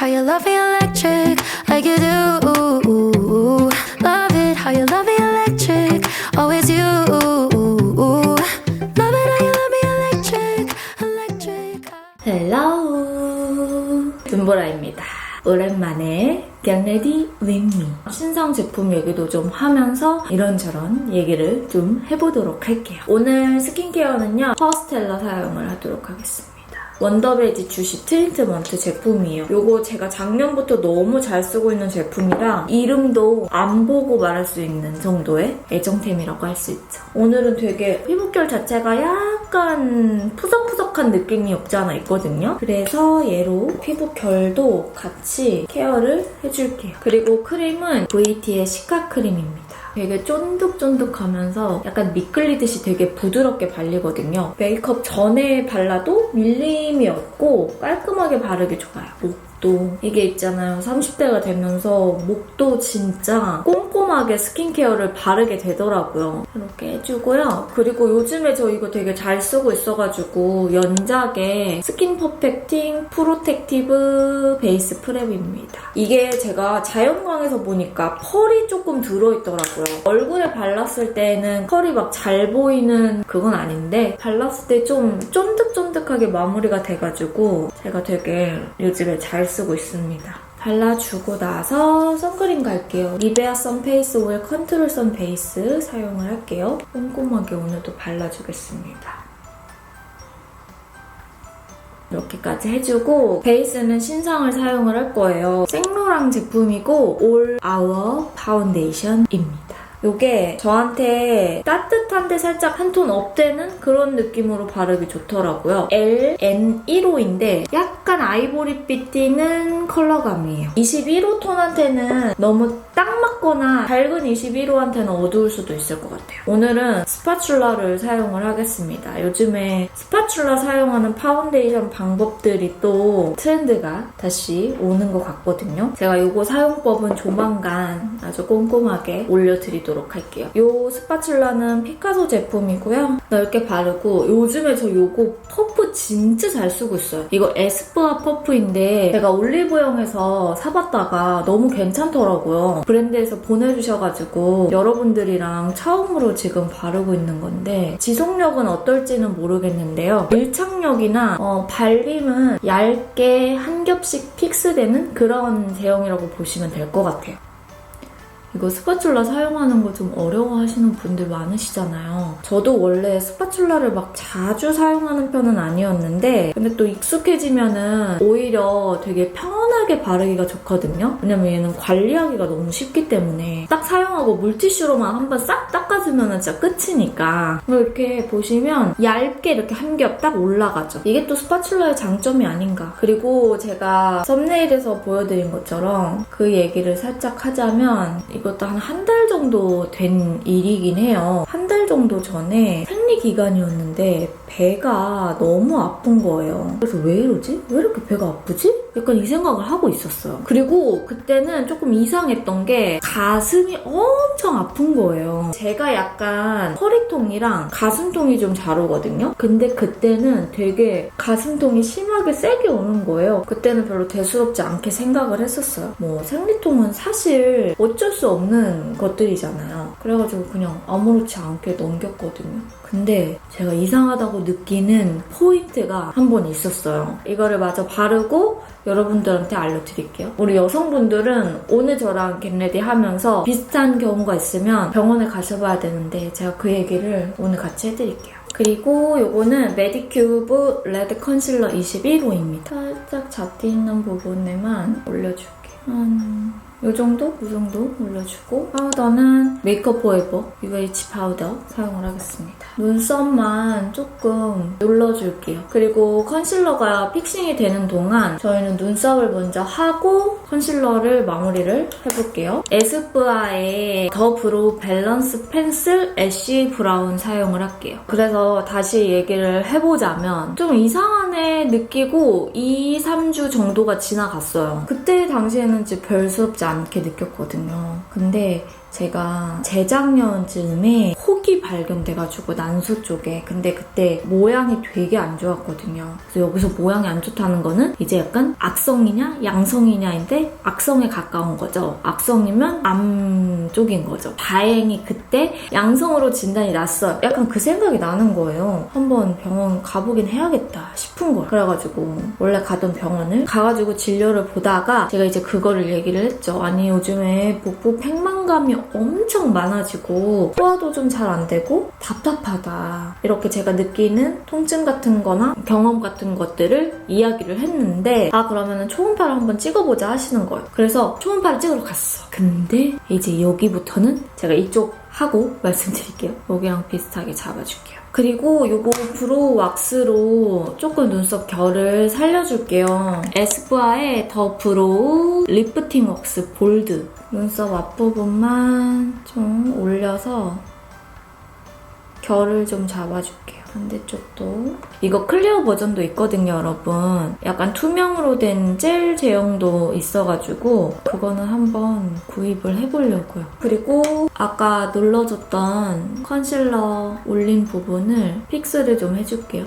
how you love me electric, like you do. Love it, how you love me electric, always you. Love it, how you love me electric, electric. 헬로우 눈보라입니다. 오랜만에 Get Ready With Me 신상 제품 얘기도 좀 하면서 이런저런 얘기를 좀 해보도록 할게요. 오늘 스킨케어는요 퍼스텔러 사용을 하도록 하겠습니다. 원더베지 주시 트리트먼트 제품이에요. 요거 제가 작년부터 너무 잘 쓰고 있는 제품이라 이름도 안 보고 말할 수 있는 정도의 애정템이라고 할 수 있죠. 오늘은 되게 피부결 자체가 약간 푸석푸석한 느낌이 없지 않아 있거든요. 그래서 얘로 피부결도 같이 케어를 해줄게요. 그리고 크림은 VT의 시카 크림입니다. 되게 쫀득쫀득하면서 약간 미끌리듯이 되게 부드럽게 발리거든요. 메이크업 전에 발라도 밀림이 없고 깔끔하게 바르기 좋아요. 목도 이게 있잖아요. 30대가 되면서 목도 진짜 꼼꼼하게 스킨케어를 바르게 되더라고요. 이렇게 해주고요. 그리고 요즘에 저 이거 되게 잘 쓰고 있어가지고 연작의 스킨 퍼펙팅 프로텍티브 베이스 프랩입니다. 이게 제가 자연광에서 보니까 펄이 조금 들어있더라고요. 얼굴에 발랐을 때는 펄이 막 잘 보이는 그건 아닌데 발랐을 때 좀 쫀득쫀득하게 마무리가 돼가지고 제가 되게 요즘에 잘 쓰고 있습니다. 발라주고 나서 선크림 갈게요. 리베아 선 페이스 오일 컨트롤 선 베이스 사용을 할게요. 꼼꼼하게 오늘도 발라주겠습니다. 이렇게까지 해주고 베이스는 신상을 사용을 할 거예요. 생로랑 제품이고 올 아워 파운데이션입니다. 이게 저한테 따뜻한데 살짝 한 톤 업되는 그런 느낌으로 바르기 좋더라고요. LN15인데 약간 아이보리빛 띠는 컬러감이에요. 21호 톤한테는 너무 딱 맞거나 밝은 21호한테는 어두울 수도 있을 것 같아요. 오늘은 스파츌라를 사용을 하겠습니다. 요즘에 스파츌라 사용하는 파운데이션 방법들이 또 트렌드가 다시 오는 것 같거든요. 제가 이거 사용법은 조만간 아주 꼼꼼하게 올려드리도록 할게요. 이 스파츌라는 피카소 제품이고요. 넓게 바르고 요즘에 저 이거 퍼프 진짜 잘 쓰고 있어요. 이거 에스쁘아 퍼프인데 제가 올리브영에서 사봤다가 너무 괜찮더라고요. 브랜드에서 보내주셔가지고 여러분들이랑 처음으로 지금 바르고 있는 건데 지속력은 어떨지는 모르겠는데요. 밀착력이나 어, 발림은 얇게 한 겹씩 픽스되는 그런 제형이라고 보시면 될 것 같아요. 이거 스파츌라 사용하는 거 좀 어려워 하시는 분들 많으시잖아요. 저도 원래 스파츌라를 막 자주 사용하는 편은 아니었는데 근데 또 익숙해지면은 오히려 되게 편하게 바르기가 좋거든요. 왜냐면 얘는 관리하기가 너무 쉽기 때문에 딱 사용하고 물티슈로만 한번 싹 닦아주면 진짜 끝이니까 이렇게 보시면 얇게 이렇게 한 겹 딱 올라가죠. 이게 또 스파츌라의 장점이 아닌가. 그리고 제가 썸네일에서 보여드린 것처럼 그 얘기를 살짝 하자면 이것도 한 한 달 정도 된 일이긴 해요. 한 달 정도 전에 생리 기간이었는데 배가 너무 아픈 거예요. 그래서 왜 이러지? 왜 이렇게 배가 아프지? 약간 이 생각을 하고 있었어요. 그리고 그때는 조금 이상했던 게 가슴이 엄청 아픈 거예요. 제가 약간 허리통이랑 가슴통이 좀 잘 오거든요. 근데 그때는 되게 가슴통이 심하게 세게 오는 거예요. 그때는 별로 대수롭지 않게 생각을 했었어요. 뭐 생리통은 사실 어쩔 수 없는 것들이잖아요. 그래가지고 그냥 아무렇지 않게 넘겼거든요. 근데 제가 이상하다고 느끼는 포인트가 한 번 있었어요. 이거를 마저 바르고 여러분들한테 알려드릴게요. 우리 여성분들은 오늘 저랑 겟레디 하면서 비슷한 경우가 있으면 병원에 가셔봐야 되는데 제가 그 얘기를 오늘 같이 해드릴게요. 그리고 요거는 메디큐브 레드 컨실러 21호입니다. 살짝 잡티 있는 부분에만 올려줄게요. 한... 요 정도? 요 정도 올려주고 파우더는 메이크업 포에버 UH 파우더 사용을 하겠습니다. 눈썹만 조금 눌러줄게요. 그리고 컨실러가 픽싱이 되는 동안 저희는 눈썹을 먼저 하고 컨실러를 마무리를 해볼게요. 에스쁘아의 더 브로우 밸런스 펜슬 애쉬 브라운 사용을 할게요. 그래서 다시 얘기를 해보자면 좀 이상하네 느끼고 2, 3주 정도가 지나갔어요. 그때 당시에는 이제 별스럽지 않게 느꼈거든요. 근데 제가 재작년쯤에 혹이 발견돼가지고 난소 쪽에 근데 그때 모양이 되게 안 좋았거든요. 그래서 여기서 모양이 안 좋다는 거는 이제 약간 악성이냐 양성이냐인데 악성에 가까운 거죠. 악성이면 암 쪽인 거죠. 다행히 그때 양성으로 진단이 났어요. 약간 그 생각이 나는 거예요. 한번 병원 가보긴 해야겠다 싶은 거예요. 그래가지고 원래 가던 병원을 가가지고 진료를 보다가 제가 이제 그거를 얘기를 했죠. 아니 요즘에 복부 팽만감이 엄청 많아지고 소화도 좀 잘 안 되고 답답하다. 이렇게 제가 느끼는 통증 같은 거나 경험 같은 것들을 이야기를 했는데 아 그러면은 초음파를 한번 찍어보자 하시는 거예요. 그래서 초음파를 찍으러 갔어. 근데 이제 여기부터는 제가 이쪽 하고 말씀드릴게요. 여기랑 비슷하게 잡아줄게요. 그리고 요거 브로우 왁스로 조금 눈썹 결을 살려줄게요. 에스쁘아의 더 브로우 리프팅 왁스 볼드. 눈썹 앞부분만 좀 올려서 결을 좀 잡아줄게요. 반대쪽도. 이거 클리어 버전도 있거든요, 여러분. 약간 투명으로 된 젤 제형도 있어가지고 그거는 한번 구입을 해보려고요. 그리고 아까 눌러줬던 컨실러 올린 부분을 픽스를 좀 해줄게요.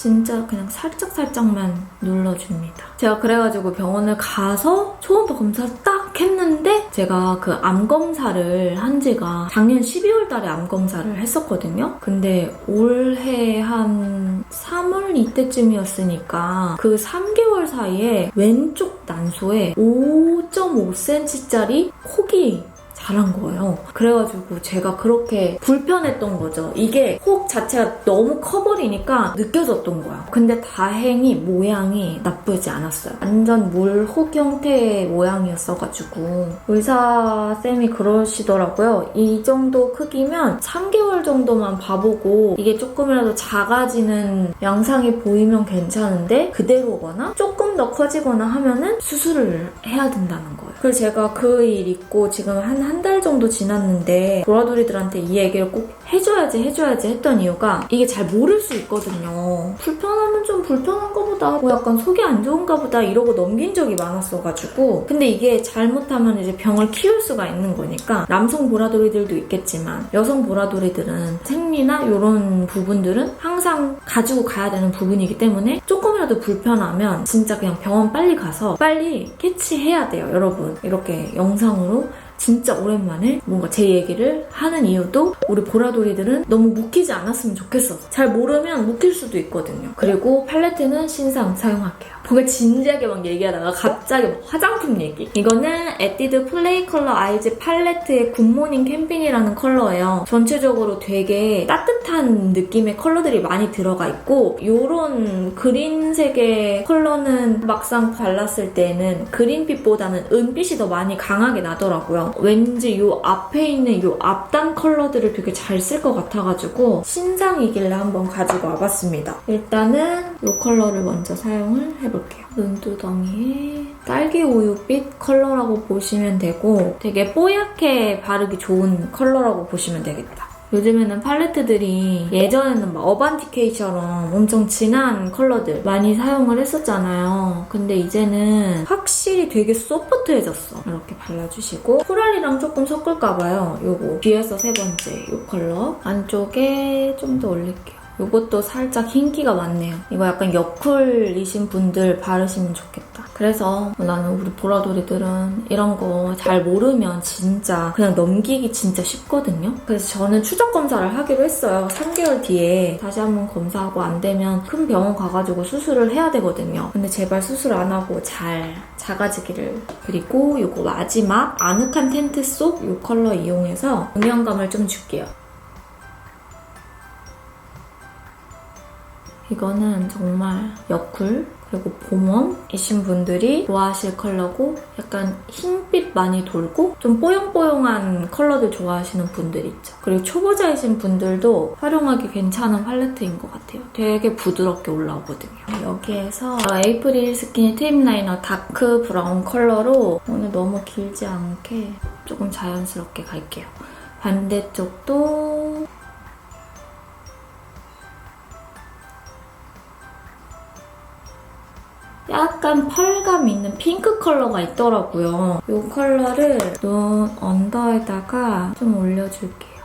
진짜 그냥 살짝살짝만 눌러줍니다. 제가 그래가지고 병원을 가서 초음파 검사를 딱 했는데 제가 그 암 검사를 한 지가 작년 12월 달에 암 검사를 했었거든요. 근데 올해 한 3월 이때쯤이었으니까 그 3개월 사이에 왼쪽 난소에 5.5cm짜리 혹이 자란 거예요. 그래가지고 제가 그렇게 불편했던 거죠. 이게 혹 자체가 너무 커버리니까 느껴졌던 거야. 근데 다행히 모양이 나쁘지 않았어요. 완전 물혹 형태의 모양이었어가지고 의사쌤이 그러시더라고요. 이 정도 크기면 3개월 정도만 봐보고 이게 조금이라도 작아지는 양상이 보이면 괜찮은데 그대로거나 조금 더 커지거나 하면은 수술을 해야 된다는 거예요. 그래서 제가 그 일 있고 지금 한한 달 정도 지났는데 보라돌이들한테 이 얘기를 꼭 해줘야지 해줘야지 했던 이유가 이게 잘 모를 수 있거든요. 불편하면 좀 불편한 거보다 뭐 약간 속이 안 좋은가 보다 이러고 넘긴 적이 많았어가지고 근데 이게 잘못하면 이제 병을 키울 수가 있는 거니까 남성 보라돌이들도 있겠지만 여성 보라돌이들은 생리나 이런 부분들은 항상 가지고 가야 되는 부분이기 때문에 조금이라도 불편하면 진짜 그냥 병원 빨리 가서 빨리 캐치해야 돼요 여러분 이렇게 영상으로 진짜 오랜만에 뭔가 제 얘기를 하는 이유도 우리 보라돌이들은 너무 묵히지 않았으면 좋겠어. 잘 모르면 묵힐 수도 있거든요. 그리고 팔레트는 신상 사용할게요. 뭔가 진지하게 막 얘기하다가 갑자기 막 화장품 얘기. 이거는 에뛰드 플레이 컬러 아이즈 팔레트의 굿모닝 캠핑이라는 컬러예요. 전체적으로 되게 따뜻한 느낌의 컬러들이 많이 들어가 있고 요런 그린색의 컬러는 막상 발랐을 때는 그린빛보다는 은빛이 더 많이 강하게 나더라고요. 왠지 요 앞에 있는 요 앞단 컬러들을 되게 잘 쓸 것 같아가지고 신상이길래 한번 가지고 와봤습니다. 일단은 요 컬러를 먼저 사용을 해볼게요. 눈두덩이에 딸기 우유빛 컬러라고 보시면 되고 되게 뽀얗게 바르기 좋은 컬러라고 보시면 되겠다. 요즘에는 팔레트들이 예전에는 막 어반티케이처럼 엄청 진한 컬러들 많이 사용을 했었잖아요. 근데 이제는 확실히 되게 소프트해졌어. 이렇게 발라주시고 코랄이랑 조금 섞을까봐요. 요거 뒤에서 세 번째 요 컬러 안쪽에 좀 더 올릴게요. 이것도 살짝 흰기가 많네요. 이거 약간 여쿨이신 분들 바르시면 좋겠다. 그래서 나는 우리 보라돌이들은 이런 거 잘 모르면 진짜 그냥 넘기기 진짜 쉽거든요. 그래서 저는 추적 검사를 하기로 했어요. 3개월 뒤에 다시 한번 검사하고 안 되면 큰 병원 가가지고 수술을 해야 되거든요. 근데 제발 수술 안 하고 잘 작아지기를. 그리고 이거 마지막 아늑한 텐트 속 이 컬러 이용해서 음영감을 좀 줄게요. 이거는 정말 여쿨 그리고 봄웜이신 분들이 좋아하실 컬러고 약간 흰빛 많이 돌고 좀 뽀용뽀용한 컬러들 좋아하시는 분들 있죠. 그리고 초보자이신 분들도 활용하기 괜찮은 팔레트인 것 같아요. 되게 부드럽게 올라오거든요. 여기에서 에이프릴 스킨 テイ립 라이너 다크 브라운 컬러로 오늘 너무 길지 않게 조금 자연스럽게 갈게요. 반대쪽도 약간 펄감 있는 핑크 컬러가 있더라고요. 이 컬러를 눈 언더에다가 좀 올려줄게요.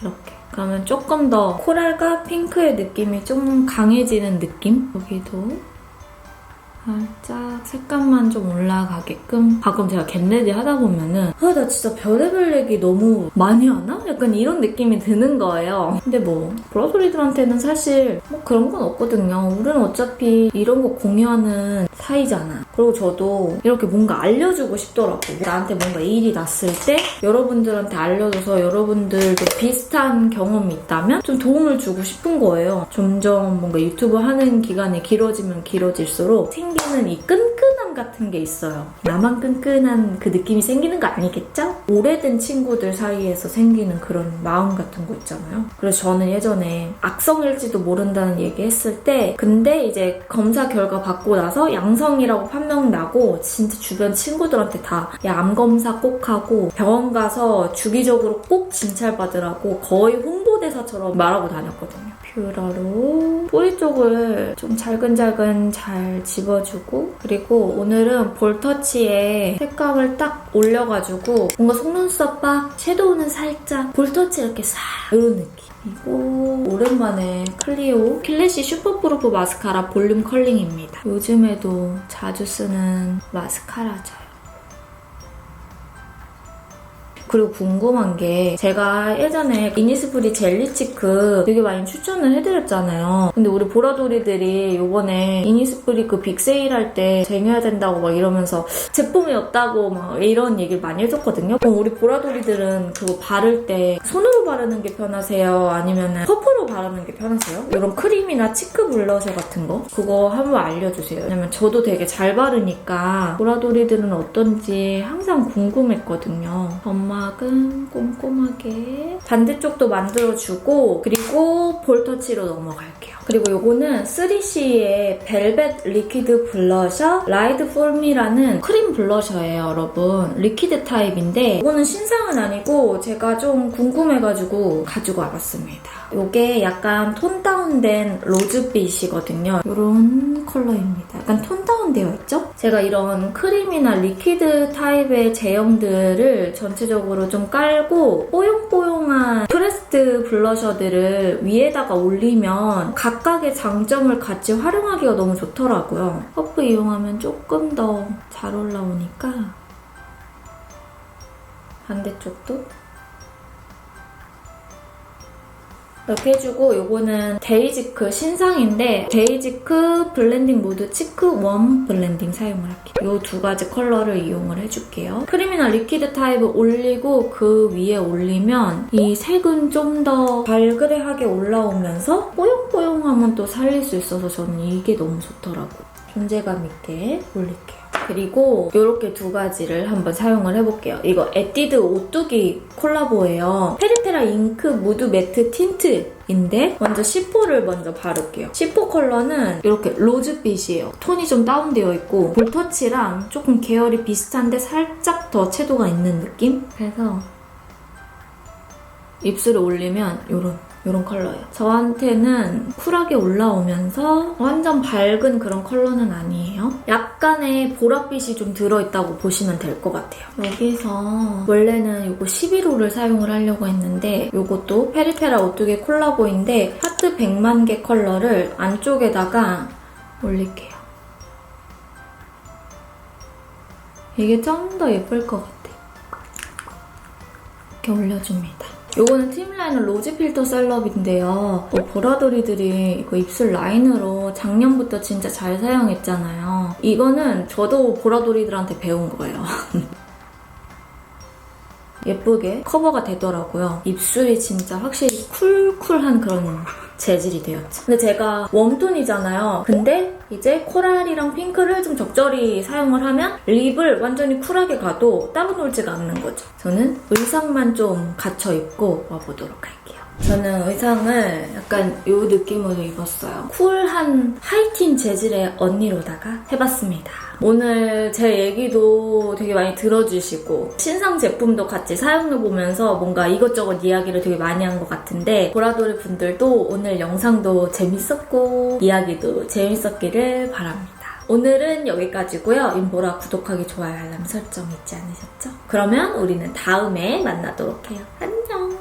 이렇게. 그러면 조금 더 코랄과 핑크의 느낌이 좀 강해지는 느낌? 여기도 살짝 색감만 좀 올라가게끔 가끔 제가 겟레디 하다 보면은 아 나 진짜 별의별 얘기 너무 많이 하나? 약간 이런 느낌이 드는 거예요. 근데 뭐 브라더리들한테는 사실 뭐 그런 건 없거든요. 우리는 어차피 이런 거 공유하는 사이잖아. 그리고 저도 이렇게 뭔가 알려주고 싶더라고. 나한테 뭔가 일이 났을 때 여러분들한테 알려줘서 여러분들도 비슷한 경험이 있다면 좀 도움을 주고 싶은 거예요. 점점 뭔가 유튜브 하는 기간이 길어지면 길어질수록 생기는 이 끈끈 함 같은 게 있어요. 나만 끈끈한 그 느낌이 생기는 거 아니겠죠? 오래된 친구들 사이에서 생기는 그런 마음 같은 거 있잖아요. 그래서 저는 예전에 악성일지도 모른다는 얘기 했을 때 근데 이제 검사 결과 받고 나서 양성이라고 판명 나고 진짜 주변 친구들한테 다 야 암 검사 꼭 하고 병원 가서 주기적으로 꼭 진찰 받으라고 거의 홍보 대사처럼 말하고 다녔거든요. 뷰러로 뿌리 쪽을 좀 잘근잘근 잘 집어주고 그리고 오늘은 볼터치에 색감을 딱 올려가지고 뭔가 속눈썹 바 섀도우는 살짝 볼터치 이렇게 싹 이런 느낌 그리고 오랜만에 클리오 클래시 슈퍼프루프 마스카라 볼륨 컬링입니다. 요즘에도 자주 쓰는 마스카라죠. 그리고 궁금한 게 제가 예전에 이니스프리 젤리치크 되게 많이 추천을 해드렸잖아요. 근데 우리 보라돌이들이 요번에 이니스프리 그 빅세일할 때 쟁여야 된다고 막 이러면서 제품이 없다고 막 이런 얘기를 많이 해줬거든요. 그럼 우리 보라돌이들은 그거 바를 때 손으로 바르는 게 편하세요? 아니면 퍼프로 바르는 게 편하세요? 이런 크림이나 치크 블러셔 같은 거 그거 한번 알려주세요. 왜냐면 저도 되게 잘 바르니까 보라돌이들은 어떤지 항상 궁금했거든요. 점막은 꼼꼼하게 반대쪽도 만들어주고 그리고 볼터치로 넘어갈게요. 그리고 요거는 3CE의 벨벳 리퀴드 블러셔 라이드 폴미라는 크림 블러셔예요, 여러분. 리퀴드 타입인데 이거는 신상은 아니고 제가 좀 궁금해가지고 가지고 와봤습니다. 요게 약간 톤 다운된 로즈빛이거든요. 이런 컬러입니다. 약간 톤 다운되어 있죠? 제가 이런 크림이나 리퀴드 타입의 제형들을 전체적으로 좀 깔고 뽀용뽀용한 프레스드 블러셔들을 위에다가 올리면 각각의 장점을 같이 활용하기가 너무 좋더라고요. 퍼프 이용하면 조금 더 잘 올라오니까 반대쪽도 이렇게 해주고 요거는 데이지크 신상인데 데이지크 블렌딩 모드 치크 웜 블렌딩 사용을 할게요. 요 두 가지 컬러를 이용을 해줄게요. 크림이나 리퀴드 타입을 올리고 그 위에 올리면 이 색은 좀 더 발그레하게 올라오면서 뽀용뽀용함은 또 살릴 수 있어서 저는 이게 너무 좋더라고요. 존재감 있게 올릴게요. 그리고 이렇게 두 가지를 한번 사용을 해볼게요. 이거 에뛰드 오뚜기 콜라보예요. 페리페라 잉크 무드 매트 틴트 인데 먼저 C4를 먼저 바를게요. C4 컬러는 이렇게 로즈빛이에요. 톤이 좀 다운되어 있고 볼터치랑 조금 계열이 비슷한데 살짝 더 채도가 있는 느낌? 그래서 입술에 올리면 이런 이런 컬러예요. 저한테는 쿨하게 올라오면서 완전 밝은 그런 컬러는 아니에요. 약간의 보랏빛이 좀 들어있다고 보시면 될 것 같아요. 여기서 원래는 이거 11호를 사용을 하려고 했는데 이것도 페리페라 오뚜기 콜라보인데 하트 100만 개 컬러를 안쪽에다가 올릴게요. 이게 좀 더 예쁠 것 같아요. 이렇게 올려줍니다. 요거는 팀라인은 로즈 필터 셀럽인데요. 어, 보라돌이들이 이거 입술 라인으로 작년부터 진짜 잘 사용했잖아요. 이거는 저도 보라돌이들한테 배운 거예요. 예쁘게 커버가 되더라고요. 입술이 진짜 확실히 쿨쿨한 그런 재질이 되었죠. 근데 제가 웜톤이잖아요. 근데 이제 코랄이랑 핑크를 좀 적절히 사용을 하면 립을 완전히 쿨하게 가도 따로 놀지가 않는 거죠. 저는 의상만 좀 갖춰 입고 와보도록 할게요. 저는 의상을 약간 이 느낌으로 입었어요. 쿨한 하이틴 재질의 언니로다가 해봤습니다. 오늘 제 얘기도 되게 많이 들어주시고 신상 제품도 같이 사용해보면서 뭔가 이것저것 이야기를 되게 많이 한 것 같은데 보라돌이 분들도 오늘 영상도 재밌었고 이야기도 재밌었기를 바랍니다. 오늘은 여기까지고요. 임보라 구독하기, 좋아요, 알람 설정 잊지 않으셨죠? 그러면 우리는 다음에 만나도록 해요. 안녕!